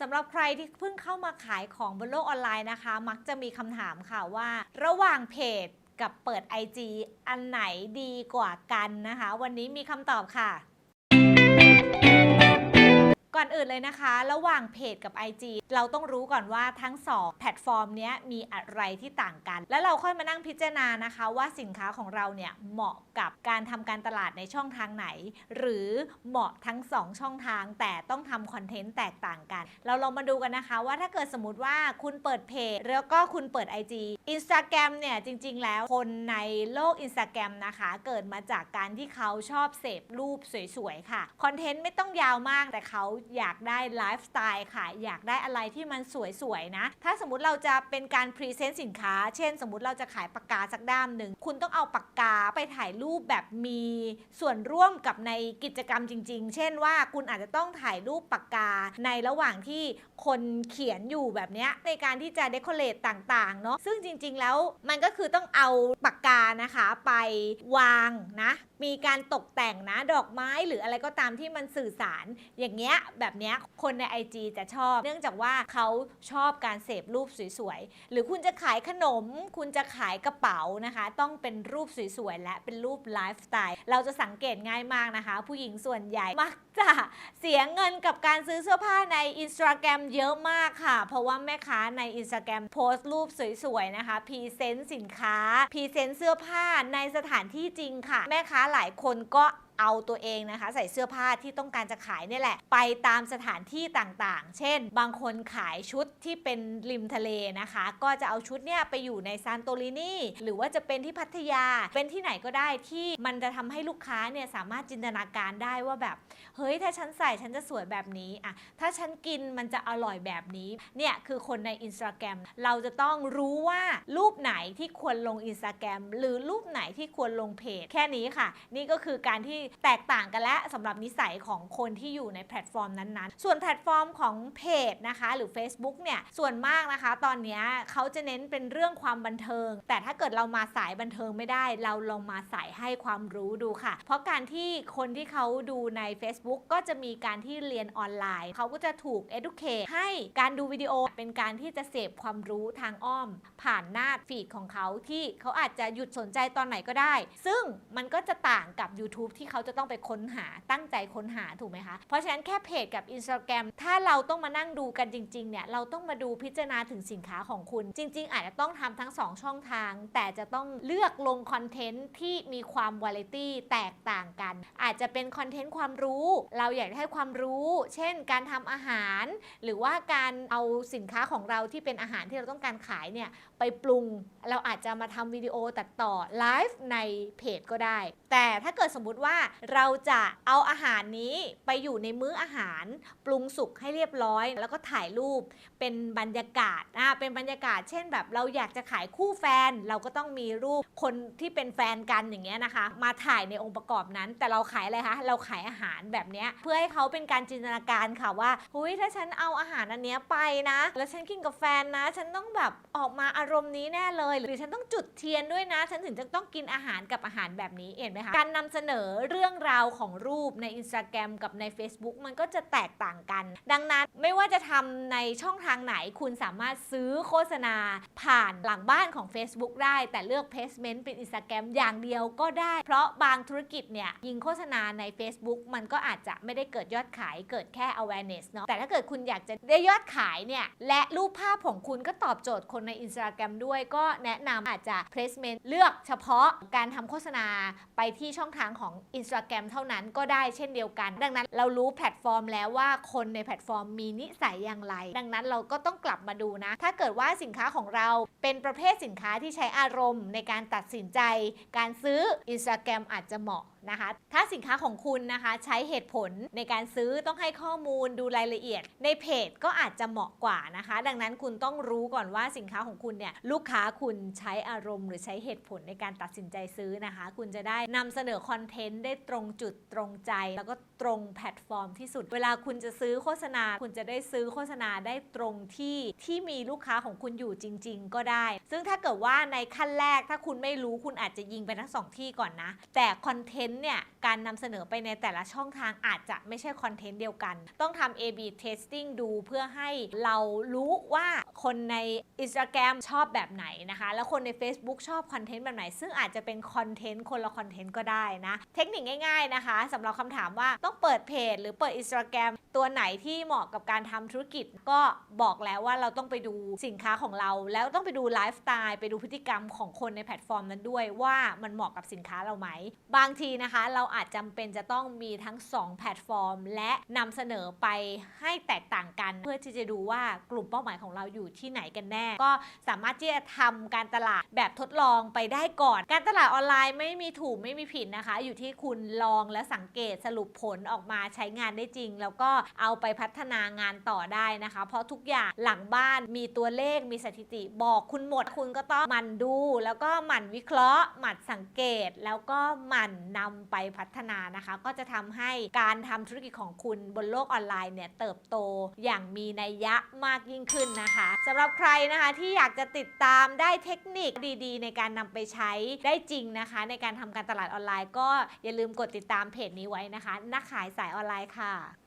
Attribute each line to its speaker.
Speaker 1: สำหรับใครที่เพิ่งเข้ามาขายของบนโลกออนไลน์นะคะ มักจะมีคำถามค่ะว่า ระหว่างเพจกับเปิด IG อันไหนดีกว่ากันนะคะ วันนี้มีคำตอบค่ะ อนอื่นเลยนะคะ ระหว่างเพจกับ IG เราต้องรู้ก่อนว่าทั้ง 2 แพลตฟอร์มเนี้ยมีอะไรที่ต่างกัน แล้วเราค่อยมานั่งพิจารณานะคะว่าสินค้าของเราเนี่ยเหมาะกับการทำการตลาดในช่องทางไหน หรือเหมาะทั้ง 2 ช่องทาง แต่ต้องทำคอนเทนต์แตกต่างกัน เราลองมาดูกันนะคะ ว่าถ้าเกิดสมมติว่าคุณเปิดเพจแล้วก็คุณเปิด IG Instagram เนี่ยจริง ๆ แล้วคนในโลก Instagram นะคะเกิดมาจากการที่เขาชอบเสพรูปสวยๆค่ะคอนเทนต์ไม่ต้องยาวมากแต่เขาอยากได้ไลฟ์สไตล์ค่ะ อยากได้อะไรที่มันสวยๆนะ ถ้าสมมติเราจะเป็นการพรีเซนต์สินค้า เช่น สมมติเราจะขายปากกาสักด้ามหนึ่ง คุณต้องเอาปากกาไปถ่ายรูปแบบมีส่วนร่วมกับในกิจกรรมจริง ๆ เช่นว่าคุณอาจจะต้องถ่ายรูปปากกาในระหว่างที่คนเขียนอยู่แบบนี้ในการที่จะเดคอเรทต่างๆเนาะซึ่งจริงๆแล้วมันก็คือต้องเอาปากกานะคะไปวางนะ มีการตกแต่งนะดอกไม้หรืออะไรก็ตามที่มันสื่อสารอย่างเงี้ยแบบเนี้ยคนใน IG จะชอบ เนื่องจากว่าเขาชอบการเสพรูปสวยๆ หรือคุณจะขายขนม คุณจะขายกระเป๋านะคะ ต้องเป็นรูปสวยๆ และเป็นรูปไลฟ์สไตล์เราจะสังเกตง่ายมากนะคะ ผู้หญิงส่วนใหญ่มักจะเสียเงินกับการซื้อเสื้อผ้าใน Instagram เยอะมากค่ะ เพราะว่าแม่ค้าใน Instagram โพสต์รูปสวยๆนะคะพรีเซนต์สินค้าพรีเซนต์เสื้อผ้าในสถานที่จริงค่ะ แม่ค้าหลายคนก็ เอาตัวเองนะคะ ใส่เสื้อผ้าที่ต้องการจะขายเนี่ยแหละ ไปตามสถานที่ต่างๆ เช่น บางคนขายชุดที่เป็นริมทะเลนะคะ ก็จะเอาชุดเนี่ยไปอยู่ในซานโตรินีหรือว่าจะเป็นที่พัทยาเป็นที่ไหนก็ได้ที่มันจะทำให้ลูกค้าเนี่ยสามารถจินตนาการได้ว่าแบบ เฮ้ยถ้าฉันใส่ฉันจะสวยแบบนี้อะถ้าฉันกินมันจะอร่อยแบบนี้เนี่ยคือคนใน Instagram เราจะต้องรู้ว่ารูปไหนที่ควรลง Instagram หรือรูปไหนที่ควรลงเพจแค่นี้ค่ะ นี่ก็คือการที่แตกต่างกันและสำหรับนิสัยของคนที่อยู่ในแพลตฟอร์มนั้นๆ ส่วนแพลตฟอร์มของเพจนะคะหรือ Facebook เนี่ยส่วนมากนะคะ ตอนนี้เขาจะเน้นเป็นเรื่องความบันเทิง แต่ถ้าเกิดเรามาสายบันเทิงไม่ได้ เราลองมาสายให้ความรู้ดูค่ะ เพราะการที่คนที่เขาดูใน Facebook ก็จะมีการที่เรียนออนไลน์ เขาก็จะถูก educate ให้การดูวิดีโอเป็นการที่จะเสพความรู้ทางอ้อม ผ่านหน้าฟีดของเขาที่เขาอาจจะหยุดสนใจตอนไหนก็ได้ ซึ่งมันก็จะต่างกับ YouTube ที่เขาจะต้องไปค้นหาตั้งใจค้นหาถูกไหมคะ เพราะฉะนั้นแค่เพจกับ Instagram ถ้าเราต้องมานั่งดูกันจริงๆเนี่ยเราต้องมาดูพิจารณาถึงสินค้าของคุณ จริง ๆ อาจจะต้องทำทั้ง 2 ช่องทาง แต่จะต้องเลือกลงคอนเทนต์ที่มีความวาไรตี้แตกต่างกัน อาจจะเป็นคอนเทนต์ความรู้ เราอยากให้ความรู้ เช่น การทำอาหาร หรือว่าการเอาสินค้าของเราที่เป็นอาหารที่เราต้องการขายเนี่ยไปปรุง เราอาจจะมาทำวิดีโอตัดต่อไลฟ์ในเพจก็ได้ แต่ถ้าเกิดสมมุติว่าเราจะเอาอาหารนี้ไปอยู่ในมื้ออาหารปรุงสุกให้เรียบร้อย แล้วก็ถ่ายรูปเป็นบรรยากาศอ่าเป็นบรรยากาศ เช่นแบบเราอยากจะขายคู่แฟน เราก็ต้องมีรูปคนที่เป็นแฟนกันอย่างเงี้ยนะคะ มาถ่ายในองค์ประกอบนั้น แต่เราขายอะไรคะเราขายอาหารแบบเนี้ยเพื่อให้เขาเป็นการจินตนาการค่ะว่าหุยถ้าฉันเอาอาหารอันเนี้ยไปนะ แล้วฉันกินกับแฟนนะ ฉันต้องแบบออกมาอารมณ์นี้แน่เลย หรือฉันต้องจุดเทียนด้วยนะ ฉันถึงจะต้องกินอาหารกับอาหารแบบนี้เห็นไหมคะการนำเสนอเรื่องราวของรูปใน Instagram กับใน Facebook มันก็จะแตกต่างกัน ดังนั้นไม่ว่าจะทำในช่องทางไหนคุณสามารถซื้อโฆษณาผ่านหลังบ้านของ Facebook ได้ แต่เลือก placement เป็น Instagram อย่างเดียวก็ได้ เพราะบางธุรกิจเนี่ยยิงโฆษณาใน Facebook มันก็อาจจะไม่ได้เกิดยอดขายเกิดแค่ awareness เนาะแต่ถ้าเกิดคุณอยากจะได้ยอดขายเนี่ยและรูปภาพของคุณก็ตอบโจทย์คนใน Instagram ด้วยก็แนะนำอาจจะ placement เลือกเฉพาะการทำโฆษณาไปที่ช่องทางของ Instagram เท่านั้นก็ได้เช่นเดียวกัน ดังนั้นเรารู้แพลตฟอร์มแล้วว่าคนในแพลตฟอร์มมีนิสัยอย่างไร ดังนั้นเราก็ต้องกลับมาดูนะ ถ้าเกิดว่าสินค้าของเราเป็นประเภทสินค้าที่ใช้อารมณ์ในการตัดสินใจ การซื้อ Instagram อาจจะเหมาะ นะคะ ถ้าสินค้าของคุณนะคะใช้เหตุผลในการซื้อต้องให้ข้อมูลดูรายละเอียด ในเพจก็อาจจะเหมาะกว่านะคะ ดังนั้นคุณต้องรู้ก่อนว่าสินค้าของคุณเนี่ยลูกค้าคุณใช้อารมณ์ หรือใช้เหตุผลในการตัดสินใจซื้อนะคะ คุณจะได้นำเสนอคอนเทนต์ได้ตรงจุดตรงใจ แล้วก็ตรงแพลตฟอร์มที่สุด เวลาคุณจะซื้อโฆษณา คุณจะได้ซื้อโฆษณาได้ตรงที่ที่มีลูกค้าของคุณอยู่จริง ๆ ก็ได้ ซึ่งถ้าเกิดว่าในขั้นแรกถ้าคุณไม่รู้คุณอาจจะยิงไปทั้งสองที่ก่อนนะ แต่คอนเทนต์เนี่ยการนำเสนอไปในแต่ละช่องทางอาจจะไม่ใช่คอนเทนต์เดียวกัน ต้องทำ A/B testing ดูเพื่อให้เรารู้ว่า คนใน Instagram ชอบแบบไหนนะคะ แล้วคนใน Facebook ชอบคอนเทนต์แบบไหน ซึ่งอาจจะเป็นคอนเทนต์คนละคอนเทนต์ก็ได้นะ เทคนิคง่ายๆนะคะสำหรับคำถามว่าต้องเปิดเพจ หรือเปิด Instagram ตัวไหนที่เหมาะกับการทำธุรกิจ ก็บอกแล้วว่าเราต้องไปดูสินค้าของเรา แล้วต้องไปดูไลฟ์สไตล์ไปดูพฤติกรรมของคนในแพลตฟอร์มนั้นด้วยว่ามันเหมาะกับสินค้าเราไหม บางทีนะคะ เราอาจจำเป็นจะต้องมีทั้ง 2 แพลตฟอร์ม และนำเสนอไปให้แตกต่างกัน เพื่อที่จะดูว่ากลุ่มเป้าหมายของเราอยูู่่ที่ไหนกันแน่ ก็สามารถที่จะทำการตลาดแบบทดลองไปได้ก่อน การตลาดออนไลน์ไม่มีถูกไม่มีผิดนะคะ อยู่ที่คุณลองและสังเกตสรุปผลออกมาใช้งานได้จริง แล้วก็เอาไปพัฒนางานต่อได้นะคะ เพราะทุกอย่างหลังบ้านมีตัวเลขมีสถิติ บอกคุณหมดคุณก็ต้องหมั่นดู แล้วก็หมั่นวิเคราะห์หมั่นสังเกตแล้วก็หมั่นนำไปพัฒนานะคะ ก็จะทำให้การทำธุรกิจของคุณบนโลกออนไลน์เนี่ยเติบโตอย่างมีนัยยะมากยิ่งขึ้นนะคะสำหรับใครนะคะที่อยากจะติดตามได้เทคนิคดีๆ ในการนำไปใช้ได้จริงนะคะ ในการทำการตลาดออนไลน์ ก็อย่าลืมกดติดตามเพจนี้ไว้นะคะนักขายสายออนไลน์ค่ะ